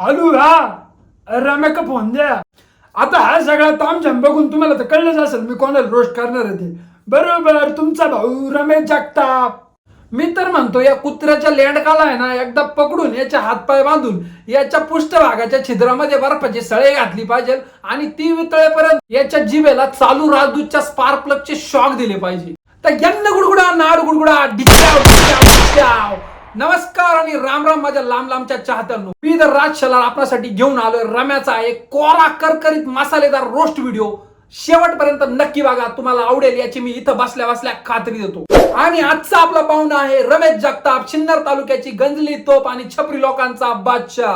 Hello हा? रम्या का phone द्या. आता हा सगळा तामझाम बघून तुम्हाला तर कळलंच असेल मी कोणाला रोस्ट करणार आहे ते. बरोबर तुमचा भाऊ रमेश जगताप. मी तर म्हणतो या कुत्र्याच्या लेंडकाला आहे ना एकदा पकडून याचे हातपाय बांधून याच्या पृष्ठभागाच्या छिद्रामध्ये बर्फाची सळे घातली पाहिजे आणि ती वितळेपर्यंत याच्या जिभेला चालू राजदूतच्या स्पार्क प्लगचे शॉक दिले पाहिजे. तर यन्न गुडगुडा नाड गुडगुडा डिचाव डिचाव. नमस्कार आणि राम राम माझ्या लांब लांबच्या चाहत्यांनो. मी तर राज शलार आपल्यासाठी घेऊन आलोय रम्याचा एक कोरा करकरीत मसालेदार रोस्ट व्हिडिओ शेवटपर्यंत नक्की बघा तुम्हाला आवडेल याची मी इथं बसल्या बसल्या खात्री देतो. आणि आजचा आपला पाहुणा आहे रमेश जगताप सिन्नर तालुक्याची गंजली तोप आणि छपरी लोकांचा बादशाह.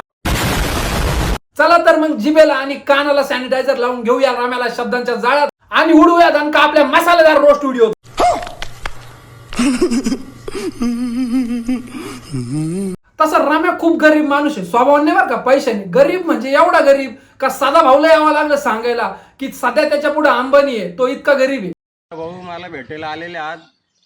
चला तर मग जिबेला आणि कानाला सॅनिटायझर लावून घेऊया राम्याला शब्दांच्या जाळ्यात. आणि उडूया दणका आपल्या मसालेदार रोस्ट व्हिडिओ तसा राम्या खूप गरीब माणूस आहे. स्वभावाने बरं का पैशाने. गरीब म्हणजे एवढा गरीब का साधा भाऊला यावं लागलं सांगायला की सध्या त्याच्या पुढे अंबानी आहे तो इतका गरीब आहे. भाऊ मला भेटायला आलेले आज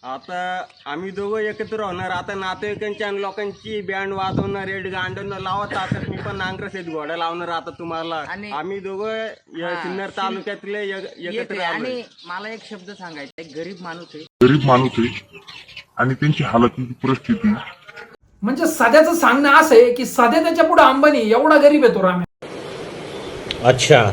आता आम्ही दोघं एकत्र होणार. आता नातेवाईकांची आणि लोकांची बँड वाजवणार रेड गांडण लावत आता मी पण नांगरस आहेत घोड्या लावणार आता तुम्हाला. आणि- आम्ही दोघं या हा, सिन्नर तालुक्यातले एक- येते. एकत्र आलोय. आणि मला एक शब्द सांगायचा एक गरीब माणूस आहे. गरीब माणूस आहे. आणि त्यांची हालाकीची परिस्थिती. म्हणजे सध्याचं सांगणं असं आहे की सध्या त्याच्या पुढे अंबानी आहे, एवढा गरीब आहे तो राम्या अच्छा.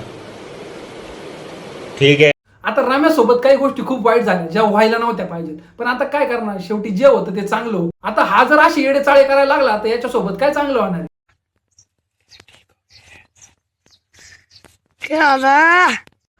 ठीक है आता राम्यासोबत काही गोष्टी खूप वाईट झाल्या ज्या व्हायला नव्हत्या पाहिजेत. पण आता काय करणार? शेवटी जे होतं ते चांगलं होतं. आता हा जर अशी येडेचाळे करायला लागला तर याच्यासोबत काय चांगलं होणार? आहे?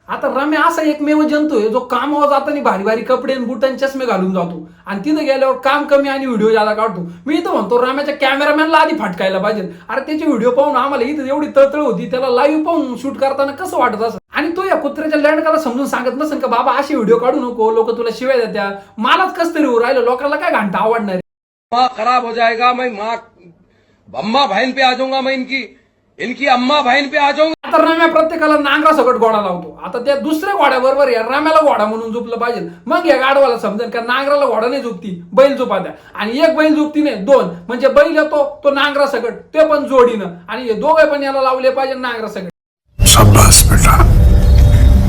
आता रम्या असा एकमेव जंतू आहे जो कामावर जाताना भारी भारी कपडे आणि बुट आणि चष्मे घालून जातो. आणि तिथं गेल्यावर काम कमी आणि व्हिडिओ ज्यादा काढतो. मी तर म्हणतो रम्याच्या कॅमेरामॅनला आधी फटकायला पाहिजे. अरे त्याचे व्हिडिओ पाहून आम्हाला इथं एवढी तळतळ होती त्याला लाईव्ह पाहून शूट करताना कसं वाटत असं? आणि तो या कुत्र्याच्या लँडकाला समजून सांगत नसेल का बाबा असे व्हिडिओ काढू नको लोक तुला शिवाय देत्या. मलाच कस तरी होऊ राहिलं लोकांना काय घंटा आवडणार खराब हो जाएगा मैं माँ अम्मा बहन पे आ जाऊंगा मैं इनकी। इनकी अम्मा बहन पे आ जाऊंगा। आता राम्या प्रत्येकाला नांगरा सकट घोडा लावतो. आता त्या दुसऱ्या घोड्याबरोबर या राम्याला घोडा म्हणून झोपलं पाहिजे. मग या गाडवाला समजेल का नांगराला घोडा नाही झोपती बैल झोपा द्या. आणि एक बैल झोपती नाही दोन. म्हणजे बैल येतो तो नांगरा सकट ते पण जोडीनं. आणि हे दोघे पण याला लावले पाहिजे नांगरा सकट शाबास बेटा.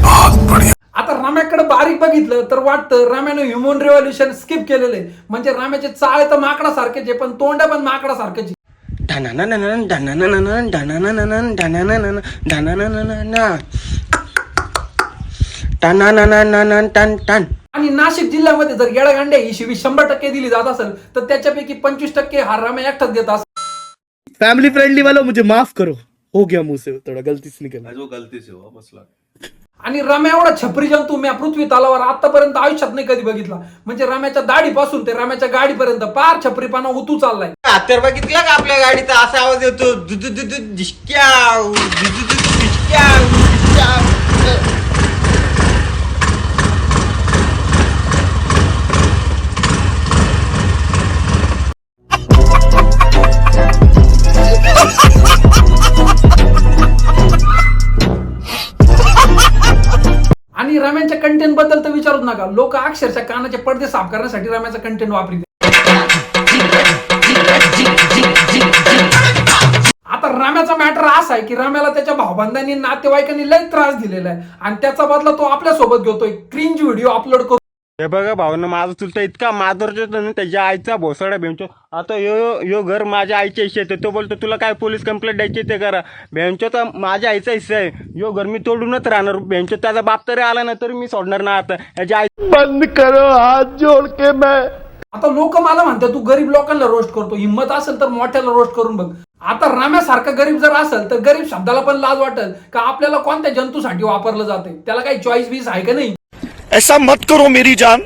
बहुत बढ़िया. आता राम्याकडे बारीक बघितलं तर वाटतं राम्यानं ह्युमन रेव्होल्युशन स्किप केलेलं आहे. म्हणजे राम्याचे चाळे तर माकडा सारखेच आहे पण तोंड पण माकडा आणि नाशिक जिल्ह्यामध्ये जर येडागांड्या ही शिवी शंभर टक्के दिली जात असेल तर त्याच्यापैकी पंचवीस टक्के हा राम्या एकटाच देत असेल. फैमिली फ्रेंडली वालों मुझे माफ करो. हो गया मुंह से थोड़ा गलती से निकल जो गलती से हुआ मसला आणि रम्या एवढा छपरी जंतू मी पृथ्वी तलावर आतापर्यंत आयुष्यात नाही कधी बघितला. म्हणजे रम्याच्या दाढीपासून ते रम्याच्या गाडीपर्यंत पार छपरीपणा उतू चाललाय. हातर बघितलं का आपल्या गाडीचा? असा आवाज येतो. रम्यांच्या कंटेंटबद्दल तर विचारूच नका. लोक अक्षरशः कानाचे पडदे साफ करण्यासाठी रम्याचा कंटेंट वापरित आता राम्याचा मॅटर असा आहे की राम्याला त्याच्या भावबंधांनी नातेवाईकांनी लय त्रास दिलेला आहे. आणि त्याचा बदला तो आपल्यासोबत घेतोय. क्रिंज व्हिडिओ अपलोड करून. हे बघा भाऊनं माझा चुलता इतका होता ना त्याच्या आईचा भोसडा बेंचो आता यो यो घर माझ्या आईच्या हिस्से येते. तो बोलतो तुला काय पोलीस कंप्लेंट द्यायची ते करा. बेंचो तर माझ्या आईचा हिस्सा आहे. यो घर मी तोडूनच राहणार. बेंचो त्याचा बाप तरी आला ना तरी मी सोडणार ना आता. याच्या आई बंद करो हाथ जोड़ के मैं. आता लोक मला म्हणतात तू गरीब लोकांना रोस्ट करतो. हिंमत असेल तर मोठ्याला रोस्ट करून बघ. आता राम्यासारखा गरीब जर असेल तर गरीब शब्दाला पण लाज वाटेल. का आपल्याला कोणत्या जंतूसाठी वापरलं जाते त्याला काही चॉईस बीस आहे का नाही? ऐसा मत करो मेरी जान।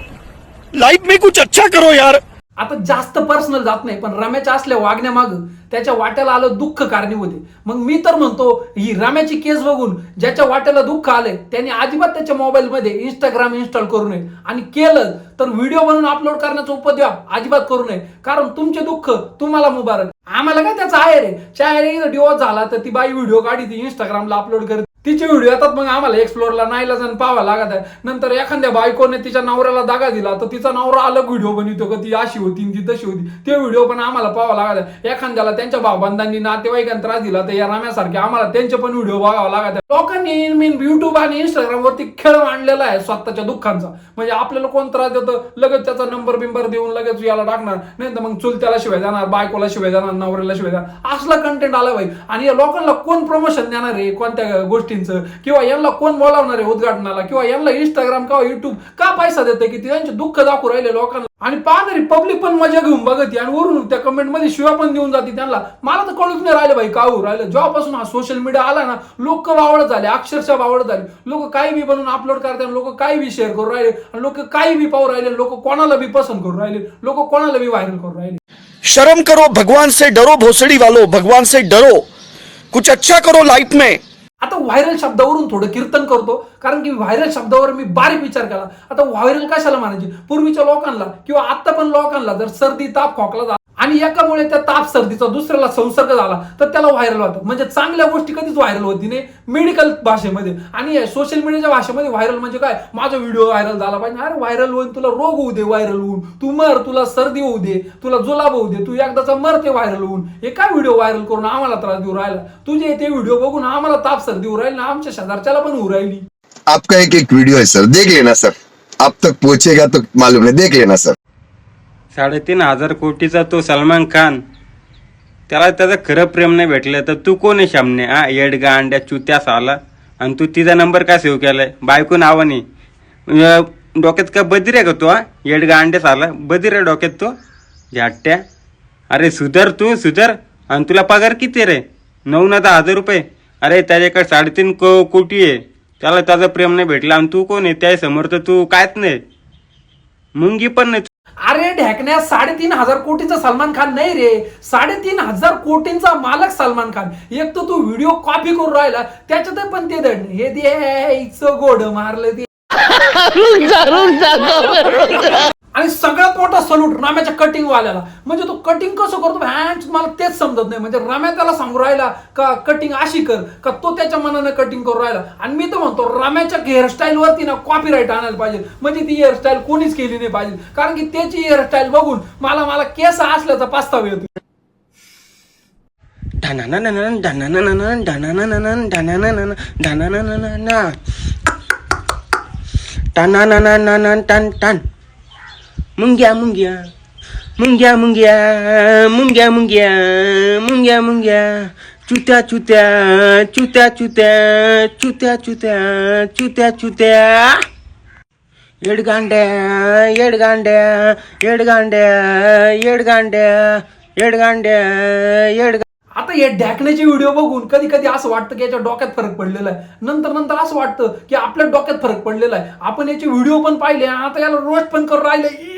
लाईफ में कुछ अच्छा करो यार। आता जास्त पर्सनल जात नाही पण रम्याच्या असल्या वागण्यामाग त्याच्या वाट्याला आलं दुःख कारणीभूत आहे. मग मी तर म्हणतो ही रम्याची केस बघून ज्याच्या वाट्याला दुःख आलंय त्याने अजिबात त्याच्या मोबाईलमध्ये इंस्टाग्राम इन्स्टॉल करू नये. आणि केलं तर व्हिडिओ बनवून अपलोड करण्याचा उपद्व्याप अजिबात करू नये. कारण तुमचे दुःख तुम्हाला मुबारक. आम्हाला काय त्याचा आहे रे? चाहे डिवॉर्स झाला तर ती बाई व्हिडिओ काढी ती इंस्टाग्रामला अपलोड करते. तिचे व्हिडिओ येतात मग आम्हाला एक्सप्लोरला नाहीला जण पाहावा लागत आहे. नंतर एखाद्या बायकोने तिच्या नवऱ्याला दागा दिला तर तिचा नवरा अलग व्हिडिओ बनवतो का? ती अशी होती ती तशी होती. ते व्हिडिओ पण आम्हाला पाहावा लागत आहे. एखाद्याला त्यांच्या भावबंधांनी नातेवाईकांना त्रास दिला तर या राम्यासारखे आम्हाला त्यांचे पण व्हिडिओ बघावा लागत आहे. लोकांनी मीन युट्यूब आणि इंस्टाग्राम वरती खेळ मांडलेला आहे स्वतःच्या दुःखांचा. म्हणजे आपल्याला कोण त्रास देतं? लगेच त्याचा नंबर बिंबर देऊन लगेच याला टाकणार. नाही तर मग चुलत्याला शिवाय जाणार बायकोला शिवाय जाणार नवऱ्याला शिवाय देणार असला कंटेंट आला पाहिजे आणि या लोकांना कोण प्रमोशन देणार आहे? कोणत्या गोष्टी गोष्टींचं. किंवा यांना कोण बोलावणार आहे उद्घाटनाला? किंवा यांना इंस्टाग्राम किंवा युट्यूब का पैसा देते की त्यांचे दुःख दाखवू राहिले लोकांना? आणि पाहणारी पब्लिक पण मजा घेऊन बघते आणि वरून त्या कमेंटमध्ये शिवा पण देऊन जाते त्यांना. मला तर कळूच नाही राहिलं भाई काहू राहिलं? जेव्हापासून हा सोशल मीडिया आला ना लोक वावड झाले अक्षरशः वावड झाले. लोक काही बी बनवून अपलोड करतात लोक काही बी शेअर करू राहिले. आणि लोक काही बी पाहू राहिले लोक कोणाला बी पसंत करू राहिले. लोक कोणाला बी व्हायरल करू राहिले. शर्म करो भगवान से डरो भोसड़ी वालो भगवान से डरो। कुछ अच्छा करो लाइफ में। व्हायरल शब्दावरून थोडं कीर्तन करतो. कारण की व्हायरल शब्दावर मी बारीक विचार केला. आता व्हायरल कशाला मानायची? पूर्वीच्या लोकांना किंवा आता पण लोकांना जर सर्दी ताप खोकला आणि एकामुळे त्या ताप सर्दीचा दुसऱ्याला संसर्ग झाला तर त्याला व्हायरल होतात म्हणजे चांगल्या गोष्टी कधीच व्हायरल होती नाही मेडिकल भाषेमध्ये. आणि सोशल मीडियाच्या भाषेमध्ये व्हायरल म्हणजे काय? माझा व्हिडिओ व्हायरल झाला पाहिजे. अरे व्हायरल होऊन तुला रोग होऊ दे व्हायरल होऊन. तू मर तुला सर्दी होऊ दे तुला जुलाब होऊ दे तू एकदाचा मर ते व्हायरल होऊन. हे काय व्हिडिओ व्हायरल करून आम्हाला त्रास देऊ राहिला? तुझे ते व्हिडिओ बघून आम्हाला ताप सर्दी होऊ राहिली ना आमच्या शेजारच्याला पण होऊ राहिली. आपका एक एक वीडियो है सर देख लेना सर आप तक पहुंचेगा तो मालूम है देख लेना सर साडेतीन हजार कोटीचा तो सलमान खान. त्याला त्याचं खरं प्रेम नाही भेटलं तर तू कोण आहे शामने हा येडगा अंड्या चुत्यास आला आणि तू तिचा नंबर का सेव्ह आहे बायको नावाने नाही. डोक्यात का बधीर आहे का तो हा? येडगा अंड्यास आला बधीर आहे डोक्यात तो? झाट्या अरे सुधर तू सुधर. आणि तुला पगार किती रे? नऊ ना दहा हजार रुपये. अरे त्याच्याकडे साडेतीन को कोटी आहे. त्याला त्याचं प्रेम नाही भेटलं. आणि तू कोण आहे? त्यासमोर तर तू कायच नाही. मुंगी पण नाही अरे ढॅकण्या साडेतीन हजार कोटीचा सलमान खान नाही रे. साडेतीन हजार कोटींचा मालक सलमान खान. एक तर तू व्हिडिओ कॉपी करून राहिला त्याच्यात पण ते दंड. हे द्यायचं गोड मारलं ते. आणि सगळ्यात मोठा सलूट राम्याच्या कटिंगवाल्याला म्हणजे तो कटिंग कसं करतो? हँड मला तेच समजत नाही. म्हणजे राम्या त्याला सांगू राहिला का कटिंग अशी कर का तो त्याच्या मनानं कटिंग करू राहिला? आणि मी तर म्हणतो राम्याच्या हेअरस्टाईलवरती ना कॉपीराईट आणायला पाहिजे. म्हणजे ती हेअरस्टाईल कोणीच केली नाही पाहिजे. कारण की त्याची हेअरस्टाईल बघून मला मला केस असल्याचा पास्ताव येतो. ढनानानानान, ढनानानानान, ढनानानानान, ना ढनानानानाना. टनानानानानान, टन टन मुंग्या मुंग्या. मुंग्या मुंग्या मुंग्या मुंग्या मुंग्या मुंग्या. चुत्या चुत्या चुत्या चुत्या चुत्या चुत्या चुत्या चुत्या. येडगांड्या येडगांड्या येडगांड्या येडगांड्या येडगांड्या येडगा आता हे ढॅकण्याचे व्हिडिओ बघून कधी कधी असं वाटतं की याच्या डोक्यात फरक पडलेला आहे. नंतर नंतर असं वाटतं की आपल्या डोक्यात फरक पडलेला आहे. आपण याचे व्हिडिओ पण पाहिले आता याला रोज पण करून राहिले.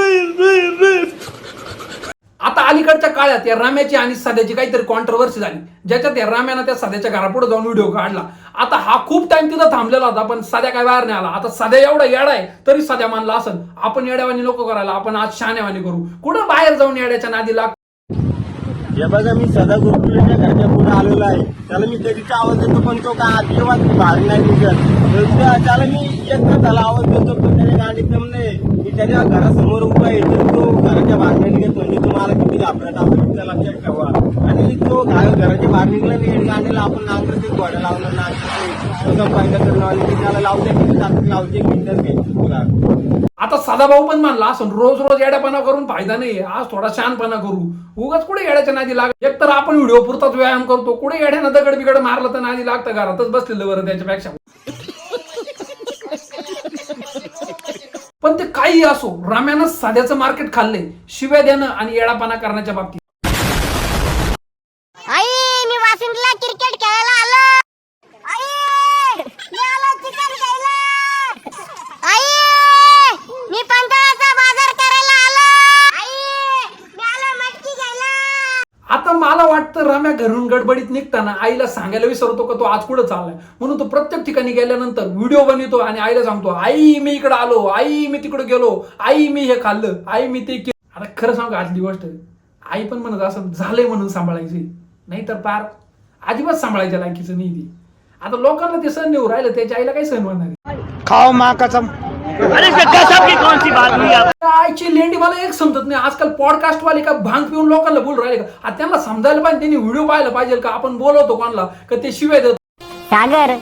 काळात या राम्याची आणि सध्याची काहीतरी कॉन्ट्रोवर्सी झाली. ज्याच्यात या राम्यानं त्या सध्याच्या घरापुढे जाऊन व्हिडिओ काढला. आता हा खूप टाइम तिथं थांबलेला होता पण सध्या काय बाहेर नाही आला. आता सध्या एवढा येडा आहे तरी सध्या मानला असेल आपण येड्यावानी नको करायला आपण आज शहाण्यावानी करू. कुठं बाहेर जाऊन येड्याच्या नादी लाग हे बघा मी सदा गुरुकुलाच्या घरच्या पुढे आलेलो आहे. त्याला मी कधीचा आवाज देतो पण तो काय अजिबात बाहेर नाही निघत. त्याला मी एकदा त्याला आवाज देतो पण त्याने गाडी जमले. मी त्याच्या घरासमोर उभा आहे तर तो घराच्या बाहेर नाही निघत म्हणजे तुम्हाला किती घाबरत आपण त्या लक्षात ठेवा. आणि तो घा- घराच्या बाहेर निघला नाही गाडीला आपण नांगर घोडा घोड्या लावलं ना पाहिजे करणं आणि त्याला लावते किती लावते मिनिटात घ्यायची तुला आता साधा भाऊ पण मानला असं रोज रोज येड्यापणा करून फायदा नाही आज थोडा शानपणा करू. उगाच कुठे येड्याच्या नादी लाग एक तर आपण व्हिडिओ पुरताच व्यायाम करतो. कुठे येड्यानं दगड बिगड मारलं तर नादी लागतं? घरातच बसलेलं बरं त्याच्यापेक्षा. पण ते काही असो राम्यानं साध्याचं मार्केट खाल्लंय शिव्या देणं आणि येडापणा करण्याच्या बाबतीत. आई मी क्रिकेट खेळायला आता मला वाटतं राम्या घरून गडबडीत निघताना आईला सांगायला विसरतो का तो आज कुठं चाललाय? म्हणून तो प्रत्येक ठिकाणी गेल्यानंतर व्हिडिओ बनवतो आणि आईला सांगतो आई मी इकडे आलो. आई मी तिकडे गेलो. आई मी हे खाल्लं. आई मी ते केलं. आता खरं सांगू आजली गोष्ट? आई पण म्हणत असं झालंय म्हणून सांभाळायची. नाहीतर पार अजिबात सांभाळायच्या लायकीचं नाही ती. आता लोकांना ते सण नेऊ राहिलं त्याच्या आईला काही सण म्हणणार खाव खाओ कसम लेंडी मला एक समजत नाही. आजकाल पॉडकास्ट वाले का भांग पिऊन लोकांना बोल राहिले का? आता त्यांना समजायला पाहिजे त्यांनी व्हिडिओ पाहायला पाहिजे का? आपण बोलवतो कोणाला का ते शिवाय देतो सागर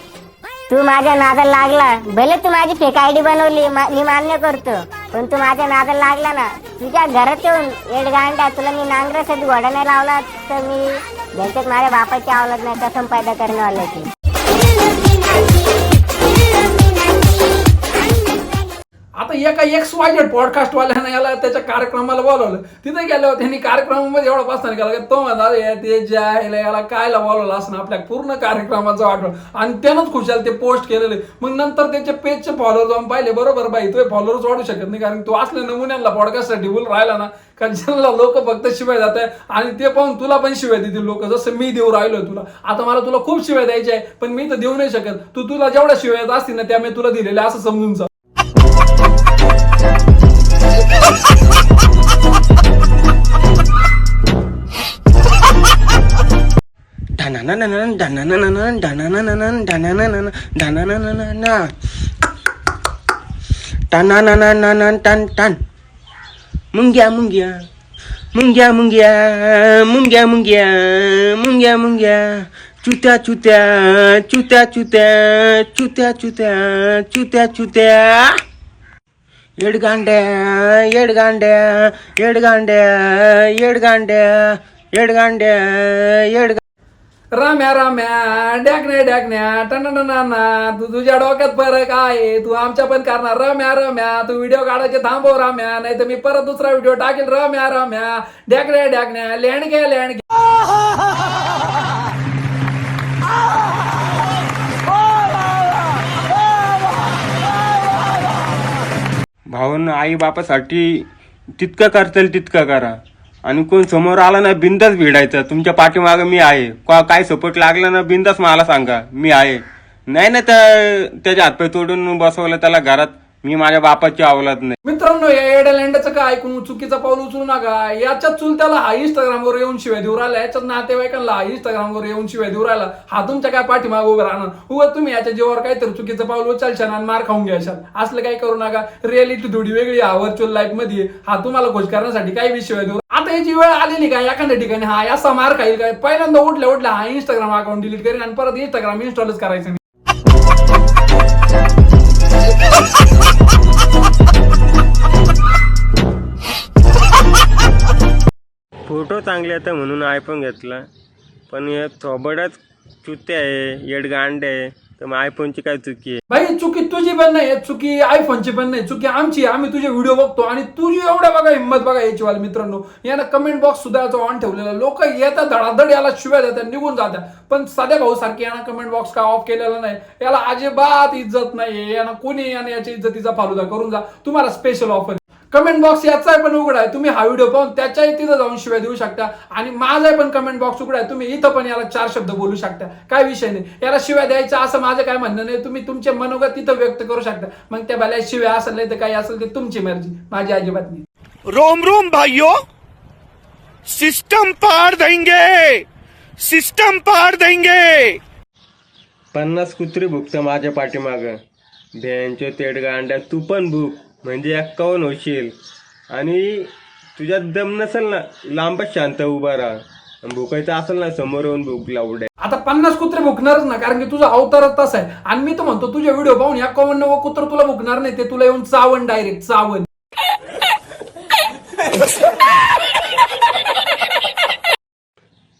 तू माझ्या नादाला लागला. भले तू माझी फेक आयडी बनवली मा- मी मान्य करतो पण तू माझ्या नादाला लागला ना. तुझ्या घरात येऊन एडगांड्या तुला मी नांगरासाठी घोडा नाही लावला तर मी त्यांच्यात माझ्या बापाची आवडत नाही कसम पैदा करण्यावाल्याची आता एका एक्स वायजेड पॉडकास्टवाल्यानं याला त्याच्या कार्यक्रमाला बोलवलं. तिथे गेल्यावर त्यांनी कार्यक्रमामध्ये एवढा बसताना केला की तो म्हणा ते जे आहे याला कायला बोलवलं असं आपल्या पूर्ण कार्यक्रमाचं आठवण. आणि त्यानंच खुशाल ते पोस्ट केलेले. मग नंतर त्याचे पेजचे फॉलोअर जाऊन पाहिले बरोबर बाई तुझे फॉलोअर्स वाढू शकत नाही कारण तू असल्या नमुन्यांना पॉडकास्टसाठी बोल राहिला ना कारण ज्यांना लोक फक्त शिवाय जात आहे आणि ते पाहून तुला पण शिवाय देतील लोक. जसं मी देऊ राहिलोय तुला. आता मला तुला खूप शिवाय द्यायचे आहे पण मी तर देऊ नाही शकत. तू तुला जेवढ्या शिवाय येत असतील ना त्या मी तुला दिलेल्या असं समजून जा. ढनानानानान, ढनानानानान, ढनानानानान, ढनानानानान, ढनानानानाना. टनानानानानान, टन टन मुंग्या मुंग्या मुंग्या मुंग्या मुंग्या मुंग्या मुंग्या मुंग्या येडगांड्या येडगांड्या येडगांड्या येडगांड्या येडगांड्या येड राम्या राम्या डॅकण्या डॅकण्या टना तू तुझ्या डोक्यात फरक आहे तू आमच्या पण करणार रम्या रम्या तू व्हिडिओ काढायचे थांबव राम्या नाही तर मी परत दुसरा व्हिडिओ टाकेल रम्या रम्या डॅकण्या डॅकण्या लँडग्या लँडग्या भावानं आईबापासाठी तितकं करतील तितकं करा. आणि कोण समोर आला ना बिंदास भिडायचं. तुमच्या पाठीमागं मी आहे. का- काय सपोर्ट लागला ना बिंदास मला सांगा. मी आहे. नाही ना त्या त्याच्या हातपाय तोडून बसवलं त्याला घरात मी माझ्या बापाची अवलाद नाही. मित्रांनो या एडलँडचं काय ऐकून चुकीचा पाऊल उचलू नका? याच्यात चुलत्याला हा इंस्टाग्रामवर येऊन शिवाय देऊ राहिला याच्यात नातेवाईकांना हा इंस्टाग्रामवर येऊन शिवाय देऊ राहिला हा तुमच्या काय पाठीमाग उभं राहणार उभं तुम्ही याच्या जीवावर काहीतरी चुकीचं पाऊल उचलशान आणि मार खाऊन घ्यायशाल. असलं काय करू नका. रिअलिटी थोडी वेगळी हा व्हर्च्युअल लाईफमध्ये हा तुम्हाला खोज करण्यासाठी काही विषय शिवाय देऊ आता याची वेळ आलेली काय एखाद्या ठिकाणी हा असा मार खाईल काय? पहिल्यांदा उठल्या उठल्या हा इंस्टाग्राम अकाउंट डिलीट करेन आणि परत इंस्टाग्राम इन्स्टॉलच करायचं फोटो चांगले आता म्हणून आयफोन घेतला. पण हे थोबडच चुते आहे येडगांड आहे. तर मग आयफोनची काय चुकी आहे? भाई चुकी तुझी पण नाही चुकी आयफोनची पण नाही. चुकी आमची आहे. आम्ही तुझे व्हिडिओ बघतो आणि तुझी एवढ्या बघा हिंमत बघा याची वाले मित्रांनो. यानं कमेंट बॉक्स सुद्धा याचा ऑन ठेवलेला. लोक येतात धडाधड याला शिव्या देतात निघून जातात. पण साध्या भाऊ सारखी यानं कमेंट बॉक्स का ऑफ केलेला नाही? याला अजिबात इज्जत नाही यानं कोणी यानं याच्या इज्जतीचा फालुदा? करून जा. तुम्हाला स्पेशल ऑफर कमेंट बॉक्स याचा पण उघडा आहे. तुम्ही हा व्हिडिओ पाहून त्याच्याही तिथं जाऊन शिवाय देऊ शकता. आणि माझा पण कमेंट बॉक्स उघडा आहे. तुम्ही इथं पण याला चार शब्द बोलू शकता. काय विषय नाही. याला शिवाय द्यायचं असं माझं काय म्हणणं नाही. तुम्ही तुमचे मनोगत तिथं व्यक्त करू शकता. मग त्या भल्या शिवाय असेल नाही तर काही असेल ते तुमची मर्जी. माझी अजिबात नाही. रोम रोम भाइयों सिस्टम पार देंगे. सिस्टम पार देंगे. पन्नास कुत्री भुकतं माझ्या पाठीमाग. भेंच्या तेडगा अंड्या तू पण भूक म्हणजे एक्कावन्न होशील? आणि तुझ्यात दम नसेल ना? लांबच शांत उभा राहा. भुकायचं असेल ना समोर येऊन भूक लावड्या आता पन्नास कुत्रे भुकणारच ना कारण की तुझा अवतारच तसा आहे. आणि मी तर म्हणतो तुझे व्हिडिओ पाहून या कवन्न कुत्र तुला भुकणार नाही ते तुला येऊन चावण डायरेक्ट चावण.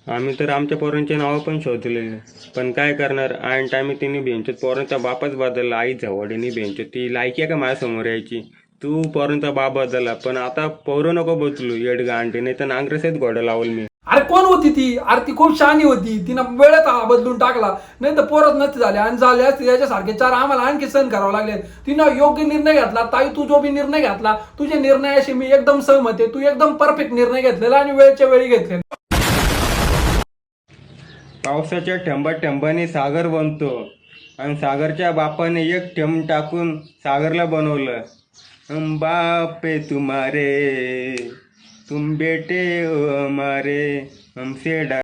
आम्ही तर आमच्या पोरांचे नावं पण शोधलेले पण काय करणार? आणि टायमी तिने बेंचत. पोरांचा बापच बदलला. आई जवळीने बेंचत. ती लायकी आहे का माझ्यासमोर यायची? तू पोरांचा बाप बदलला. पण आता पोरं नको बदलू. येडगा आणते नाही तर नांगरसेच घोडा लावल मी. अरे कोण होती ती? अरे ती खूप शहाणी होती. तिनं वेळेत हा बदलून टाकला. नाही तर पोरत नसते झाले आणि झाले असते. त्याच्यासारखे चार आम्हाला आणखी सहन करावं लागले. तिनं योग्य निर्णय घेतला. ताई तू जो बी निर्णय घेतला तुझ्या निर्णयाशी मी एकदम सहमत आहे. तू एकदम परफेक्ट निर्णय घेतलेला आणि वेळच्या वेळी घेतलेला. पावसाच्या ठेंबा ठेंबाने सागर बनतो आणि सागरच्या बापाने एक ठेंब टाकून सागरला बनवलं. हम बाप है तुम्हारे तुम बेटे हो हमारे हमसे डा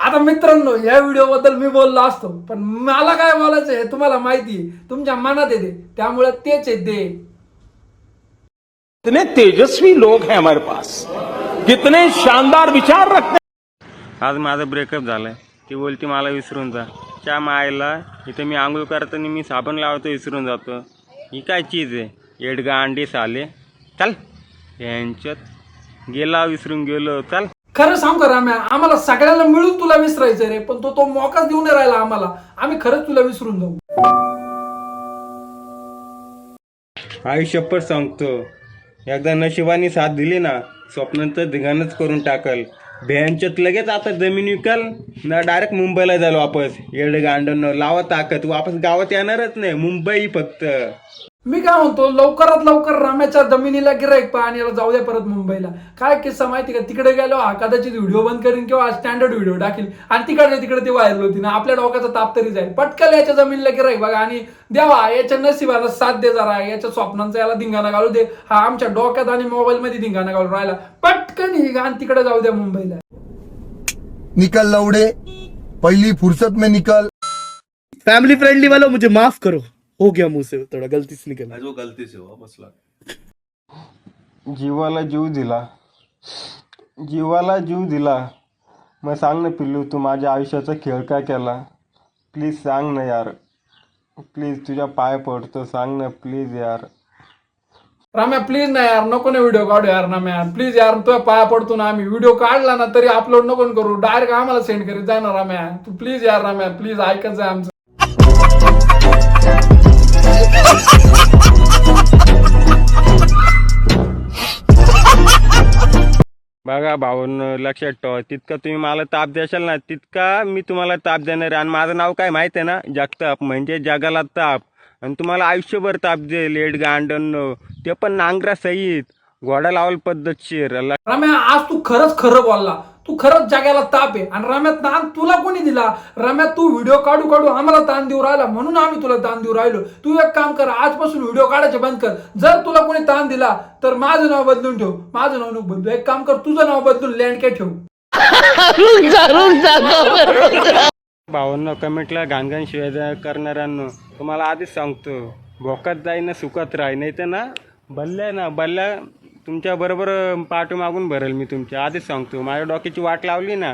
आता मित्रांनो या व्हिडिओ बद्दल मी बोललो असतो पण मला काय बोलायचं हे तुम्हाला माहिती आहे. तुमच्या मनात येते. त्यामुळे तेच आहे ते कितने तेजस्वी लोग हैं हमारे पास। कितने शानदार विचार रखते आज माझा ब्रेकअप झालाय. ती बोलती मला विसरून जा. त्या मायला इथे मी आंघोळ करताना मी साबण लावतो विसरून जातो. ही काय चीज आहे? येडगा अंडी साले. चल. यांच्यात गेला विसरून गेलो. चल. खरं सांग राम्या आम्हाला सगळ्यांना मिळून तुला विसरायचं रे पण तो तो मोकाच देऊन राहिला आम्हाला. आम्ही खरंच तुला विसरून जाऊ. आयुष्यभर सांगतो एकदा नशिबाने साथ दिली ना स्वप्नांचं धिगाणच करून टाकल. भ्यांच्यात लगेच आता जमीन विकाल ना डायरेक्ट मुंबईला जाईल वापस. येड गांडन लावा ताकद. वापस गावात येणारच नाही. मुंबई फक्त. मी काय म्हणतो लवकरात लवकर राम्याच्या जमिनीला गिराईक पहा आणि याला जाऊ द्या परत मुंबईला. काय किस्सा माहिती का? तिकडे गेलो हा कदाचित व्हिडिओ बंद करीन किंवा स्टँडर्ड व्हिडिओ टाकील आणि तिकडे तिकडे ती व्हायरल होती. ना आपल्या डोक्याचा ताप तरी जाईल. पटकन याच्या जमिनीला गिराईक बघा आणि द्यावा याच्या नशिबाला साथ दे जरा. याच्या स्वप्नांचा याला धिंगाणा घालू दे. हा आमच्या डोक्यात आणि मोबाईल मध्ये धिंगाणा घालून राहिला. पटकन ही आणि तिकडे जाऊ द्या मुंबईला. निकल लौड़े पहली फुर्सत में निकल. फैमिली फ्रेंडली वालों मुझे माफ करो. हो गया मुंह से थोड़ा गलती से निकल गया। जीवाला जीव दिला। जीवाला जीव दिला। मग सांग ना पिल्लू तू माझ्या आयुष्याचा खेळ काय केला? प्लीज सांग ना यार। प्लीज तुझ्या पाय पडतो सांग ना प्लीज यार. राम्या प्लीज ना यार नको ना व्हिडिओ काढू यार ना यार प्लीज यार तुझ्या पाया पडतो ना आम्ही. व्हिडिओ काढला ना तरी अपलोड नको ना करू. डायरेक्ट आम्हाला सेंड करीत जाय ना राम्या. तू प्लीज यार राम्या प्लीज ऐकत जाय आमचं. बघा भाऊन लक्षात ठेवा. तितका तुम्ही मला ताप द्याल ना तितका मी तुम्हाला ताप देणार आहे. आणि माझं नाव काय माहिती आहे ना? जगताप. म्हणजे जगाला ताप. आणि तुम्हाला आयुष्यभर ताप देईल. लेट गांडन ते पण नांगरा सहित. घोडा लावल पद्धतशीर. आज तू खरंच खरं बोलला. तू खरंच जगाला ताप आहे. आणि रम्यात ताण तुला कोणी दिला? रम्यात तू व्हिडिओ काढू काढू आम्हाला ताण देऊ राहिला. म्हणून आम्ही तुला ताण देऊ राहिलो. तू एक काम कर आजपासून व्हिडिओ काढायचे बंद कर. जर तुला कोणी ताण दिला तर माझं नाव बदलून ठेव. माझं नाव नको बदलू. एक काम कर तुझं नाव बदलून लँडके ठेव. भावांनो कमेंटला घाणघाण शिवाय करणाऱ्यांनो. तुम्हाला आधीच सांगतो भोकात जाईना सुखात राही. नाही तर ना बल्ल्या ना बल्ल्या तुमच्या बरोबर मागून भरेल मी तुमच्या. आधीच सांगतो माझ्या डोक्याची वाट लावली ना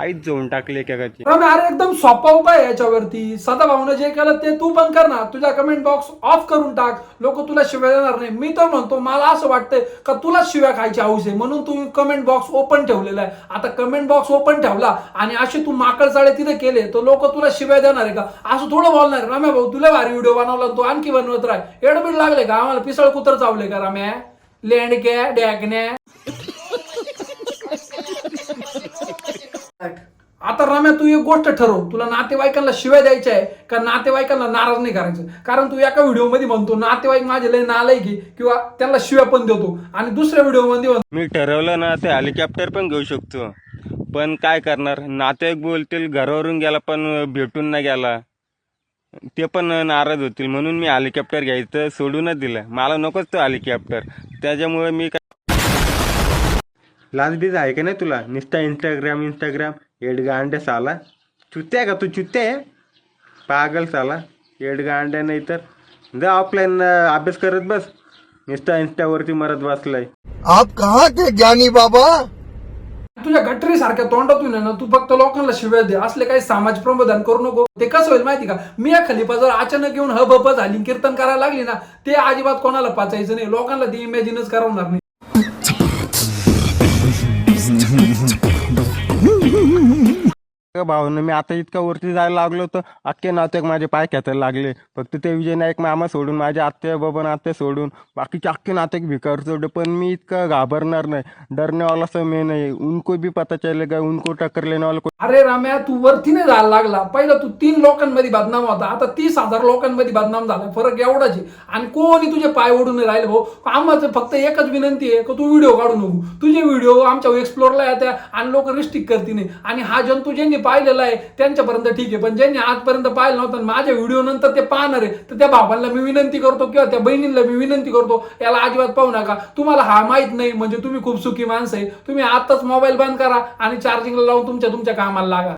आईच जाऊन टाकली एकेकाची. अरे एकदम सोपा उपाय याच्यावरती. सदा भाऊन जे केलं ते तू पण कर ना तुझा कमेंट बॉक्स ऑफ करून टाक. लोक तुला शिव्या देणार नाही. मी तर म्हणतो मला असं वाटतंय का तुला शिव्या खायची हौस आहे? म्हणून तू कमेंट बॉक्स ओपन ठेवलेला आहे. आता कमेंट बॉक्स ओपन ठेवला आणि असे तू माकड चाळे तिथे केले तर लोक तुला शिव्या देणार आहे का? असं थोडं बोलणार राम्या रम्या भाऊ तुला भारी व्हिडिओ बनवला तू आणखी बनवत राह. एडबीड लागले का? आम्हाला पिसळ कुत्र चावले का रम्या? लेंडक्या डॅकण्या आता रम्या तू एक गोष्ट ठरव. तुला नातेवाईकांना शिवाय द्यायच्या आहे का नातेवाईकांना नाराज नाही करायचं? कारण तू एका व्हिडिओमध्ये म्हणतो नातेवाईक माझे लय नालाय की किंवा त्यांना शिव्या पण देतो. आणि दुसऱ्या व्हिडिओमध्ये मी ठरवलं ना ते हेलिकॉप्टर पण घेऊ शकतो. पण काय करणार? नातेवाईक बोलतील घरावरून गेला पण भेटून नाही गेला. ते पण नाराज होतील. म्हणून मी हेलिकॉप्टर घ्यायचं सोडूनच दिलं. मला नकोच तो हेलिकॉप्टर त्याच्यामुळे मी काय लाज बीज आहे का नाही तुला? निस्ता इंस्टाग्राम इंस्टाग्राम येडगा अंड्या साला. चुत्या का तू? चुत्या आहे? पागल साला. येडगा अंड्या नाही तर. जा ऑफलाईन अभ्यास करत बस. निस्ता इंस्टावरती मरत बसलाय. आप कहाँ के ज्ञानी बाबा? तुझ्या गटरी सारख्या तोंडातून आहे ना तू फक्त लोकांना शिव्या दे. असले काही समाज प्रबोधन करू नको. ते कसं होईल माहिती का? मी या खलिफा जर अचानक येऊन हब हब झाली कीर्तन करायला लागली ना ते अजिबात कोणाला पाचायचं नाही. लोकांना ते इमॅजिनच करवणार नाही. भाऊन मी आता इतका वरती जायला लागलो तर अख्खे नातेक माझे पाय खेचायला लागले. फक्त ते विजय नाईक मामा सोडून माझे आत्या बाबा आत्या सोडून. बाकीचे अख्खे नातेक भिकार सोडले पण मी इतका घाबरणार नाही. डरनेवाला मे नाही. उनको बी पता चलेगा उनको टक्कर लेने अरे राम्या तू वरती नाही जायला लागला. पहिला तू तीन लोकांमध्ये बदनाम होता. आता तीस हजार लोकांमध्ये बदनाम झाला. फरक एवढाच आहे. आणि कोणी तुझे पाय ओढून राहिले भाऊ. आम्हाचं फक्त एकच विनंती आहे का तू व्हिडिओ काढू नको. तुझे व्हिडिओ आमच्या एक्सप्लोरला येत्या आणि लोक रिस्ट्रिक्ट करतील. आणि हा जंतू ज्यांनी पाहिलेलं आहे त्यांच्यापर्यंत ठीक आहे. पण ज्यांनी आजपर्यंत पाहिलं नव्हतं माझ्या व्हिडिओ नंतर ते पाहणार आहे तर त्या भावांना मी विनंती करतो किंवा त्या बहिणींना मी विनंती करतो याला अजिबात पाहू नका. तुम्हाला हा माहीत नाही म्हणजे तुम्ही खूप सुखी माणसं आहे. तुम्ही आताच मोबाईल बंद करा आणि चार्जिंगला लावून तुमच्या तुमच्या कामाला लागा.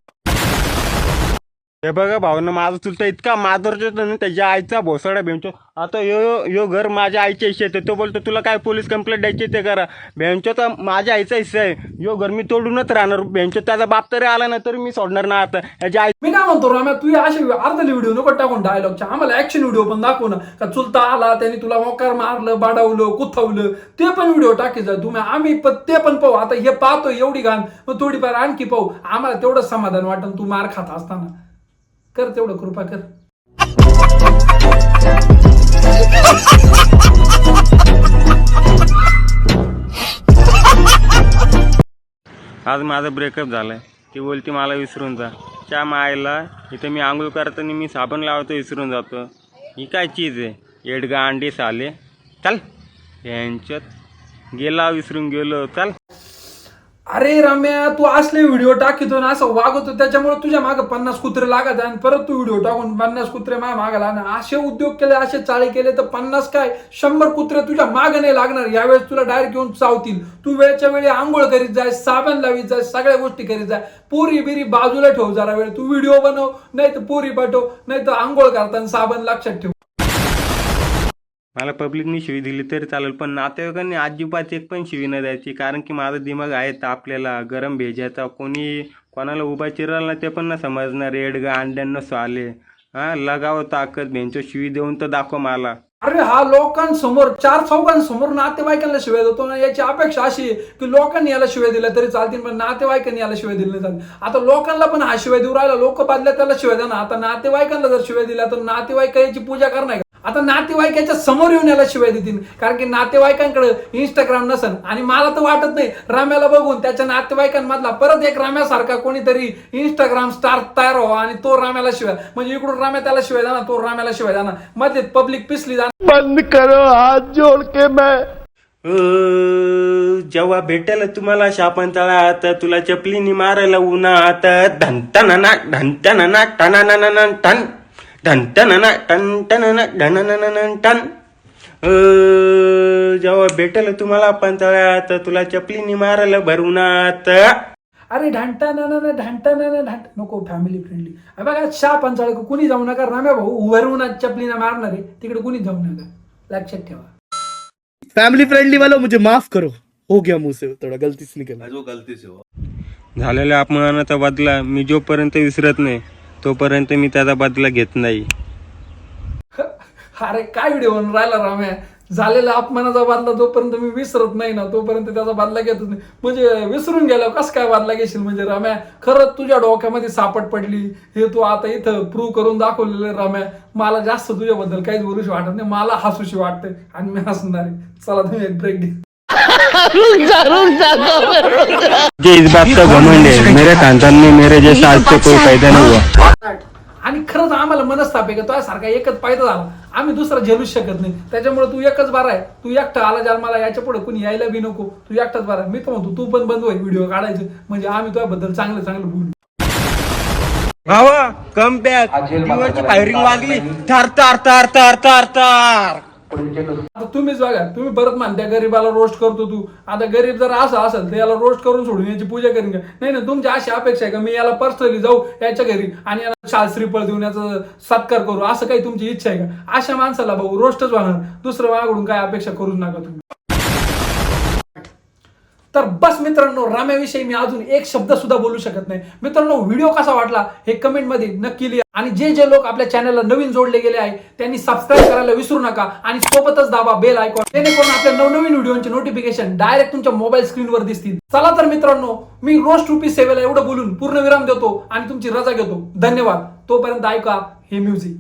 हे बघा भाऊनं माझा चुलता इतका मादरजोत ना त्याच्या आईचा भोसडा बेंचो आता यो यो घर माझ्या आईच्या हिस्से येते तो बोलतो तुला काय पोलीस कंप्लेंट द्यायची ते करा. बेंचोचा माझ्या आईचा हिस्सा आहे. यो घर मी तोडूनच राहणार. बेंचो त्याचा बाप तरी आला नाही तरी मी सोडणार ना आता. याच्या आई मी काय म्हणतो राम्या तू असे अर्धले व्हिडिओ नको टाकून डायलॉगच्या आम्हाला ऍक्शन व्हिडिओ पण दाखव ना. का चुलता आला त्यांनी तुला मोकार मारलं बाडावलं कुथवलं ते पण व्हिडिओ टाकी जा. तुम्ही आम्ही पण ते पण पाहू. आता हे पाहतो एवढी घाण. मग थोडीफार आणखी पाहू. आम्हाला तेवढं समाधान वाटन. तू मार खात असताना. कर तेवढं कृपा कर. आज माझा ब्रेकअप झालाय. ती बोलती मला विसरून जा. त्या मायला इथं मी आंघोळ करताना मी साबण लावतो विसरून जातो. ही काय चीज आहे? एडगा अंडे साले. चल. यांच्यात गेला विसरून गेलो. चल. अरे रम्या तू असले व्हिडिओ टाकीतो ना असं वागवतो त्याच्यामुळे तुझ्या मागे पन्नास कुत्रे लागत आणि परत तू व्हिडिओ टाकून पन्नास कुत्रे माझ्या मागे लागणार असे उद्योग केले असे चाळे केले तर पन्नास काय? शंभर कुत्रे तुझ्या मागे नाही लागणार. यावेळेस तुला डायरेक्ट घेऊन चावतील. तू वेळच्या वेळी आंघोळ करीत जाय साबण लावीत जाय सगळ्या गोष्टी करीत जाय. पोरी बिरी बाजूला ठेव जरा वेळ. तू व्हिडिओ बनव नाही तर पोरी पाठव नाही तर आंघोळ करताना साबण लक्षात ठेव. मला पब्लिकनी शिवी दिली तरी चालेल पण नातेवाईकांनी अजिबात एक पण शिवी न द्यायची. कारण की माझा दिमाग आहे आपल्याला गरम भेजायचा. कोणी कोणाला उभा चिराला ना ते पण ना समजणार. रेडगा अंड्यांना स्वाले. हा लगाव ताकद. भेंचो शिवी देऊन तर दाखव मला. अरे हा लोकांसमोर चार चौघांसमोर नातेवाईकांना शिवाय देतो ना याची अपेक्षा अशी आहे की लोकांनी याला शिवाय दिल्या तरी चालतील पण नातेवाईकांनी याला शिवाय दिली नाही चालतील आता लोकांना पण हा शिवाय देऊ राहिला लोक बदल्या त्याला शिवाय देणार. आता नातेवाईकांना जर शिवाय दिल्या तर नातेवाईक याची पूजा करणार आता नातेवाईकाच्या समोर येऊन याला शिवाय देतील. कारण की नातेवाईकांकडे इंस्टाग्राम नसन. आणि मला तर वाटत नाही राम्याला बघून त्याच्या नातेवाईकांमधला परत एक राम्यासारखा कोणीतरी इंस्टाग्राम स्टार तयार व्हावा आणि तो राम्याला शिवाय. म्हणजे इकडून राम्या त्याला शिवाय जाणार तो राम्याला शिवाय जाणार. मध्ये पब्लिक पिसली जाणार. बंद करो हाथ जोड़ के मैं. जेव्हा भेटेल तुम्हाला शापन तळात तुला चपलीनी मारायला उन्हात. धंटना ढंटना टनाना टन ढंटना टन टन ढनन टन. अ, जेव्हा भेटेल तुम्हाला पंतळ्यात तुला चपलीनी मारायला भरवणात अरे ढांटा ना ना ढांटा ना ना ढांट नको फॅमिली फ्रेंडली बघा शाह पंचाळ कुणी जाऊ नका राम्या भाऊ उभारून चपलीना मारणार आहे तिकडे कुणी जाऊ नका. लक्षात ठेवा. फैमिली फ्रेंडली वालों मुझे माफ करो. हो गया मुंह से थोड़ा गलती से निकल. झालेल्या अपमानाचा बदला मी जोपर्यंत विसरत नाही तोपर्यंत मी त्याचा बदला घेत नाही. अरे काय व्हिडिओ बनून राहिला राम्या? झालेला अपमानाचा बदला जोपर्यंत मी विसरत नाही ना तोपर्यंत त्याचा बदला घेतच नाही. म्हणजे विसरून गेलो कस काय बदला घेशील म्हणजे राम्या? खरंच तुझ्या डोक्यामध्ये सापट पडली. हे तू आता इथं प्रूव्ह करून दाखवलेलं राम्या. मला जास्त तुझ्याबद्दल काहीच बोलूशी वाटत नाही मला हसूशी वाटते आणि मी हसणार आहे. चला तुम्ही एक ब्रेक घे जे इस बात का घमंड. है मेरे खानदान में मेरे जैसा आज तक कोई पैदा नहीं हुआ. आणि खरंच आम्हाला मनस्ताप आहे का तो सारखा एकच पायदा झाला. आम्ही दुसरा झेलूच शकत नाही. त्याच्यामुळे तू एकच बारा आहे. तू एकटा आला ज्याला मला याच्यापुढे कुणी यायला बी नको. तू एकटाच बारा आहे. मी तर म्हणतो तू पण बंद होय व्हिडिओ काढायचे. म्हणजे आम्ही तुझ्याबद्दल चांगलं चांगलं बोलू. भावा कम बॅक जीवाची फायरिंग वाजली. थार थार थार थार थार थार. आता तुम्हीच बघा तुम्ही परत म्हणता गरीबाला रोस्ट करतो तू. आता गरीब जर असं असेल तर याला रोस्ट करून सोडून याची पूजा करीन का? नाही ना तुमची अशी अपेक्षा आहे का? मी याला पर्सनली जाऊ याच्या घरी आणि याला शाल श्रीफळ देऊन याचा सत्कार करू असं काही तुमची इच्छा आहे का? अशा माणसाला भाऊ रोस्टच वाहणार दुसरं माझ्याकडून काय अपेक्षा करूच नका तुम्ही. तर बस मित्रांनो राम्याविषयी मी अजून एक शब्द सुद्धा बोलू शकत नाही. मित्रांनो व्हिडिओ कसा वाटला हे कमेंटमध्ये नक्की लिहा. आणि जे जे लोक आपल्या चॅनलला नवीन जोडले गेले आहे त्यांनी सबस्क्राईब करायला विसरू नका आणि सोबतच दाबा बेल आयकॉन जेणेकरून आपल्या नवनवीन व्हिडिओचे नोटिफिकेशन डायरेक्ट तुमच्या मोबाईल स्क्रीनवर दिसतील. चला तर मित्रांनो मी रोज रुपी सेवेला एवढं बोलून पूर्ण विराम देतो आणि तुमची रजा घेतो. धन्यवाद. तोपर्यंत ऐका हे म्युझिक